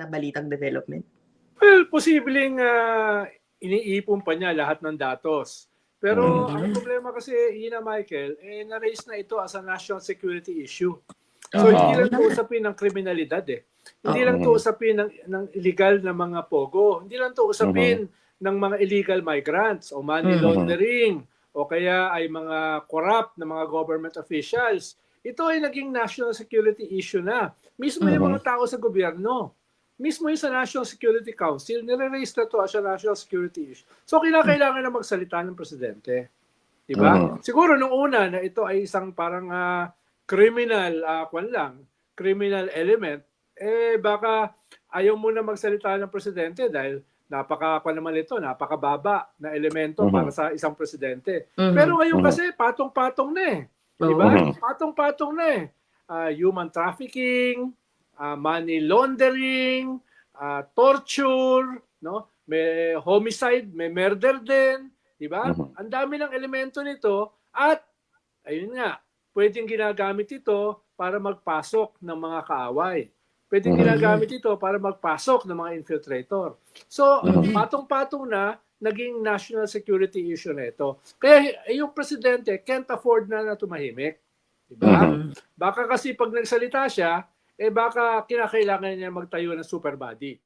nabalitang development? Well, posibleng ah, iniipon pa niya lahat ng datos. Pero Mhm. ang problema kasi, Ina Michael, eh, na-raise na ito as a national security issue. So, Oo. hindi lang ito usapin ng kriminalidad eh. Hindi Oo. lang ito usapin ng, ng illegal na mga pogo. Hindi lang ito usapin ng mga illegal migrants o money Mhm. laundering o kaya ay mga corrupt na mga government officials. Ito ay naging national security issue na. Mismo yung Mhm. mga tao sa gobyerno. Mismo yung sa National Security Council, nire-raise na to as a national security issue. So, kinakailangan na magsalita ng presidente. Diba? Mhm. Siguro nung una na ito ay isang parang ah, criminal, uh, kwan lang, criminal element, eh baka ayaw mo na magsalita ng presidente dahil napaka kwan naman ito, napakababa na elemento Mhm. para sa isang presidente. Mhm. Pero ngayon Mhm. kasi patong-patong na eh. Oo. Di ba? Mhm. Patong-patong na eh. Ah, human trafficking, ah, money laundering, ah, torture, no? May homicide, may murder din, di ba? Mhm. Ang dami ng elemento nito at ayun nga, pwedeng ginagamit ito para magpasok ng mga kaaway. Pwedeng Mhm. ginagamit ito para magpasok ng mga infiltrator. So, Mhm. patong-patong na naging national security issue na ito. Kaya eh, yung presidente can't afford na na tumahimik. Diba? Baka kasi pag nagsalita siya, eh baka kinakailangan niya magtayo ng super body.